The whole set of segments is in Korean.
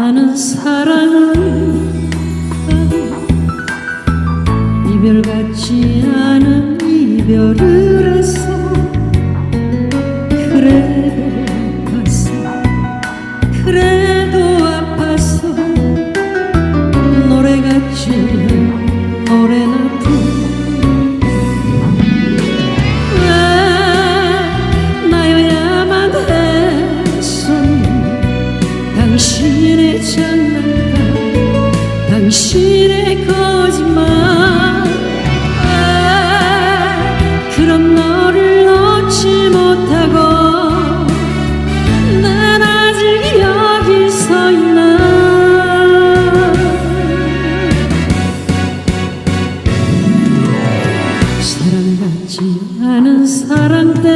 나는 사랑은 이별같지 않은 이별을 잊지 못하고 난 아직 여기 서 있나? 사랑 같지 않은 사랑 때문에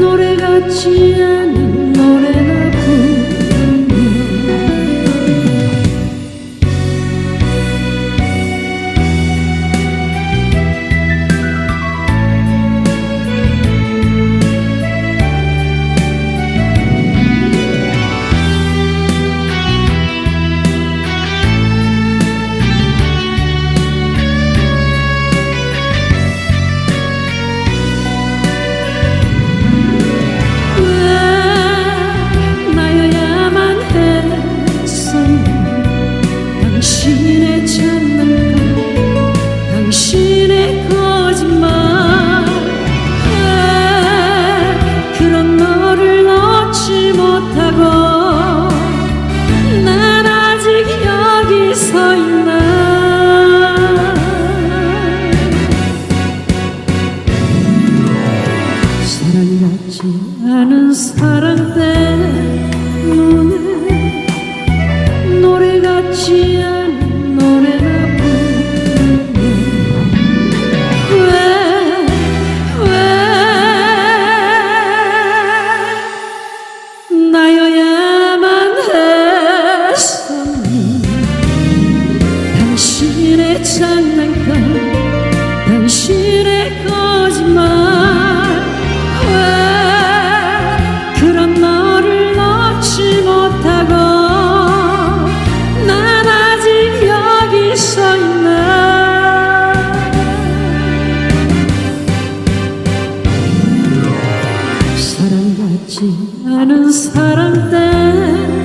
노래 같지 않은 되지 않은 사랑 때문에 노래같지 않 쉽지 않은 사랑 때